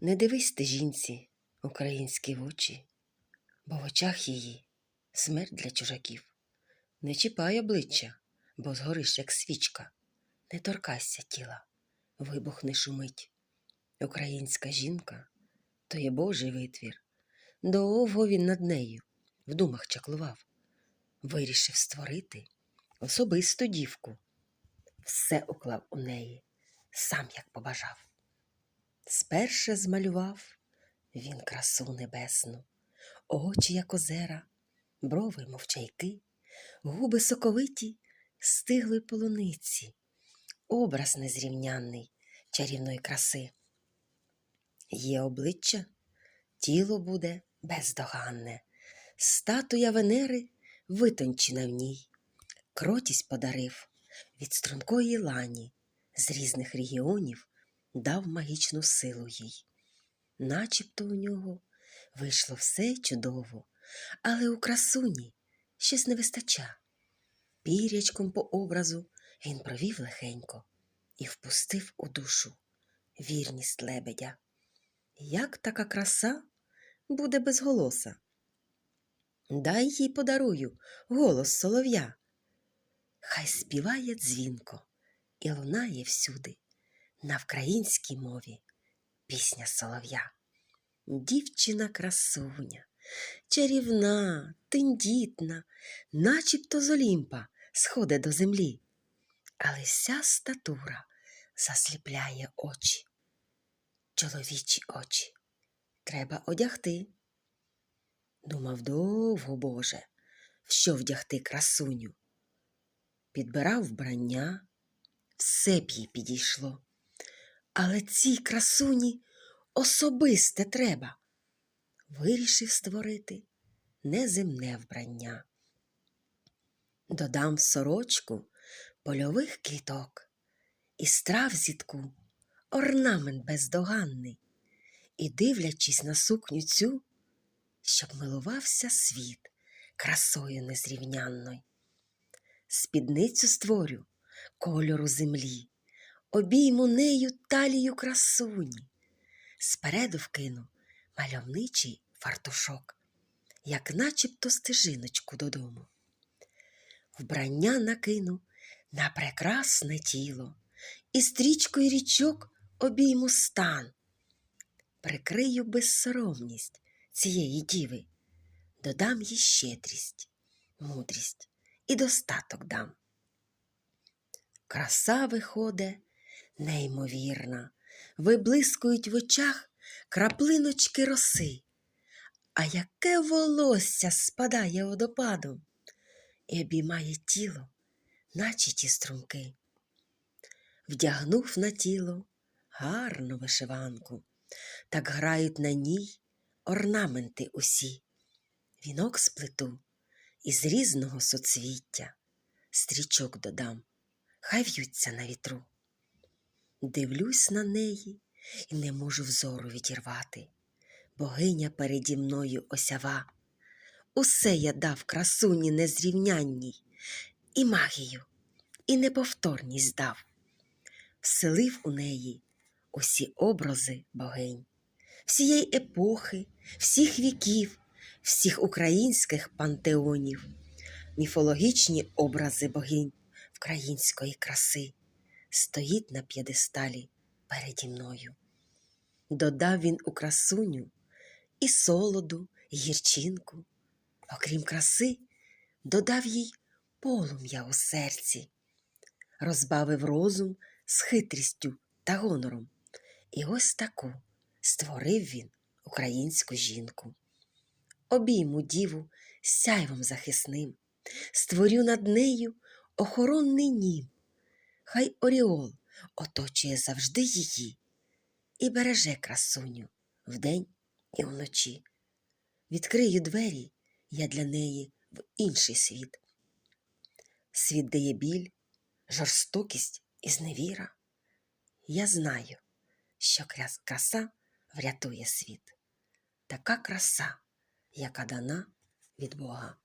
Не дивись ти жінці українські в очі, бо в очах її смерть для чужаків. Не чіпай обличчя, бо згориш, як свічка. Не торкайся тіла, вибух не шумить. Українська жінка то є Божий витвір. Довго він над нею в думах чаклував, вирішив створити особисту дівку. Все уклав у неї, сам як побажав. Сперше змалював він красу небесну, очі, як озера, брови, мов чайки, губи соковиті, стигли полуниці, образ незрівнянний чарівної краси. Є обличчя, тіло буде бездоганне, статуя Венери витончена в ній, кротість подарив від стрункої лані, з різних регіонів дав магічну силу їй. Начебто у нього вийшло все чудово, але у красуні щось не вистача. Пірячком по образу він провів легенько і впустив у душу вірність лебедя. Як така краса буде без голоса? Дай їй подарую голос солов'я. Хай співає дзвінко і лунає всюди на вкраїнській мові пісня солов'я. Дівчина красуня, чарівна, тендітна, начебто з Олімпа сходить до землі, але вся статура засліпляє очі, чоловічі очі. Треба одягти. Думав довго, Боже, в що вдягти красуню. Підбирав вбрання, все б їй підійшло. Але цій красуні особисте треба. Вирішив створити неземне вбрання. Додам в сорочку польових квіток, і страв зітку орнамент бездоганний, і, дивлячись на сукню цю, щоб милувався світ красою незрівнянною. Спідницю створю кольору землі, обійму нею талію красуні, спереду вкину мальовничий фартушок, як начебто стежиночку додому. Вбрання накину на прекрасне тіло, і стрічкою річок обійму стан, прикрию безсоромність цієї діви, додам їй щедрість, мудрість і достаток дам. Краса виходе неймовірна, виблискують в очах краплиночки роси, а яке волосся спадає водопадом і обіймає тіло, наче ті струмки. Вдягнув на тіло гарну вишиванку, так грають на ній орнаменти усі, вінок сплету із різного соцвіття, стрічок додам, хай в'ються на вітру. Дивлюсь на неї і не можу взору відірвати. Богиня переді мною осява. Усе я дав красуні незрівнянній, і магію, і неповторність дав, вселив у неї усі образи богинь, всієї епохи, всіх віків, всіх українських пантеонів, міфологічні образи богинь української краси стоїть на п'єдесталі переді мною. Додав він у красуню і солоду, і гірчинку, окрім краси, додав їй полум'я у серці, розбавив розум з хитрістю та гонором. І ось таку створив він українську жінку. Обійму діву сяйвом захисним, створю над нею охоронний нім. Хай Оріол оточує завжди її і береже красуню вдень і вночі. Відкрию двері я для неї в інший світ. Світ дає біль, жорстокість і зневіра. Я знаю, що крас- краса врятує світ. Така краса, яка дана від Бога.